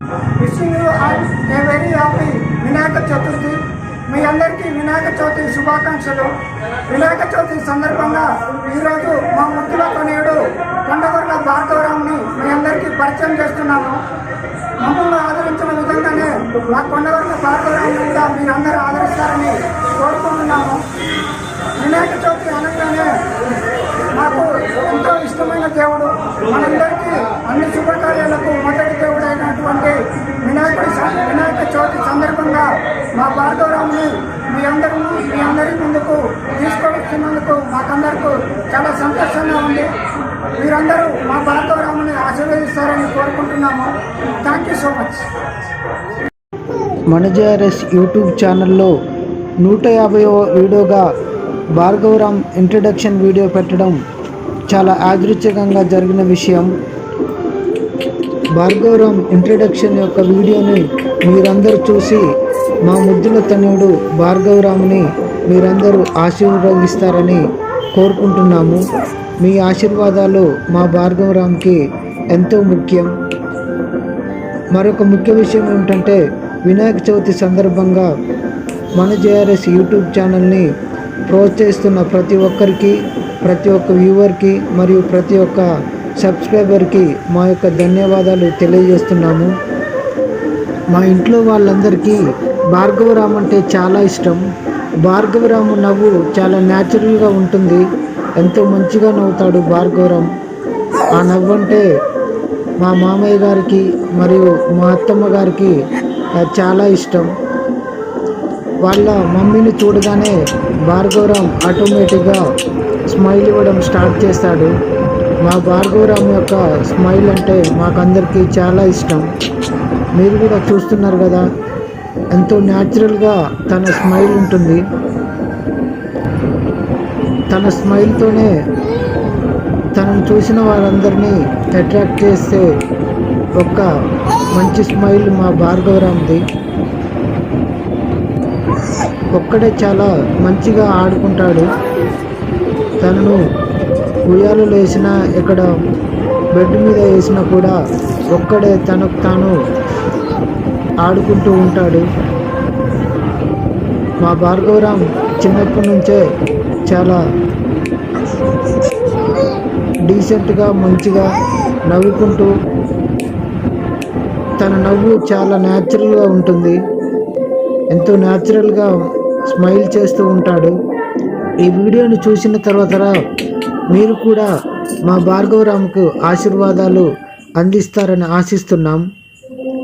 Wishing you all a very happy Vinayaka Chaturthi. మీ అందరికీ వినాయక చవితి శుభాకాంక్షలు. వినాయక చవితి సందర్భంగా ఈరోజు మా ముద్దుల కొనేడు కొండగొర్ల భార్గవరావుని మీ అందరికీ పరిచయం చేస్తున్నాము. మమ్మల్ని ఆదరించిన విధంగానే మా కొండగొర్ల భార్గవరావుని కూడా మీరందరూ ఆదరిస్తారని కోరుకుంటున్నాము. వినాయక చవితి అనగానే మాకు ఎంతో ఇష్టమైన దేవుడు. మనందరికీ అన్ని శుభ వినాయకుడి వినాయక చవితి సందర్భంగా మా భార్గవరాముని మీ అందరూ మీ అందరి ముందుకు తీసుకొస్తున్నందుకు మాకందరికీ చాలా సంతోషంగా ఉంది. మీరందరూ మా భార్గవరాముని ఆశీర్వదిస్తారని కోరుకుంటున్నాము. థ్యాంక్ యూ సో మచ్ మనజేఆర్ఎస్ యూట్యూబ్ ఛానల్లో నూట యాభైవ వీడియోగా భార్గవరామ్ ఇంట్రడక్షన్ వీడియో పెట్టడం చాలా యాదృచ్ఛికంగా జరిగిన విషయం. భార్గవరామ్ ఇంట్రడక్షన్ యొక్క వీడియోని మీరందరూ చూసి మా ముద్దుల తనయుడు భార్గవరాముని మీరందరూ ఆశీర్వదిస్తారని కోరుకుంటున్నాము. మీ ఆశీర్వాదాలు మా భార్గవరామ్కి ఎంతో ముఖ్యం. మరొక ముఖ్య విషయం ఏమిటంటే వినాయక చవితి సందర్భంగా మన జేఆర్ఎస్ యూట్యూబ్ ఛానల్ని ప్రోత్సహిస్తున్న ప్రతి ఒక్కరికి ప్రతి ఒక్క వ్యూవర్కి మరియు ప్రతి ఒక్క సబ్స్క్రైబర్కి మా యొక్క ధన్యవాదాలు తెలియజేస్తున్నాము. మా ఇంట్లో వాళ్ళందరికీ భార్గవరామ్ అంటే చాలా ఇష్టం. భార్గవరాము నవ్వు చాలా న్యాచురల్గా ఉంటుంది. ఎంతో మంచిగా నవ్వుతాడు భార్గవరామ్. ఆ నవ్వు అంటే మా మామయ్య గారికి మరియు మా అత్తమ్మ గారికి చాలా ఇష్టం. వాళ్ళ మమ్మీని చూడగానే భార్గవరామ్ ఆటోమేటిక్గా స్మైల్ ఇవ్వడం స్టార్ట్ చేస్తాడు. మా భార్గవరామ్ యొక్క స్మైల్ అంటే మాకందరికీ చాలా ఇష్టం. మీరు కూడా చూస్తున్నారు కదా ఎంతో న్యాచురల్గా తన స్మైల్ ఉంటుంది. తన స్మైల్తోనే తనను చూసిన వారందరినీ అట్రాక్ట్ చేసే ఒక మంచి స్మైల్ మా భార్గవరామ్ది. ఒక్కడే చాలా మంచిగా ఆడుకుంటాడు. తనను ఉయ్యాలలో వేసినా ఇక్కడ బెడ్ మీద వేసినా కూడా ఒక్కడే తనకు తాను ఆడుకుంటూ ఉంటాడు. మా భార్గవరామ్ చిన్నప్పటి నుంచే చాలా డీసెంట్గా మంచిగా నవ్వుకుంటూ తన నవ్వు చాలా న్యాచురల్గా ఉంటుంది. ఎంతో న్యాచురల్గా స్మైల్ చేస్తూ ఉంటాడు. ఈ వీడియోని చూసిన తర్వాత మీరు కూడా మా భార్గవరాముకు ఆశీర్వాదాలు అందిస్తారని ఆశిస్తున్నాం.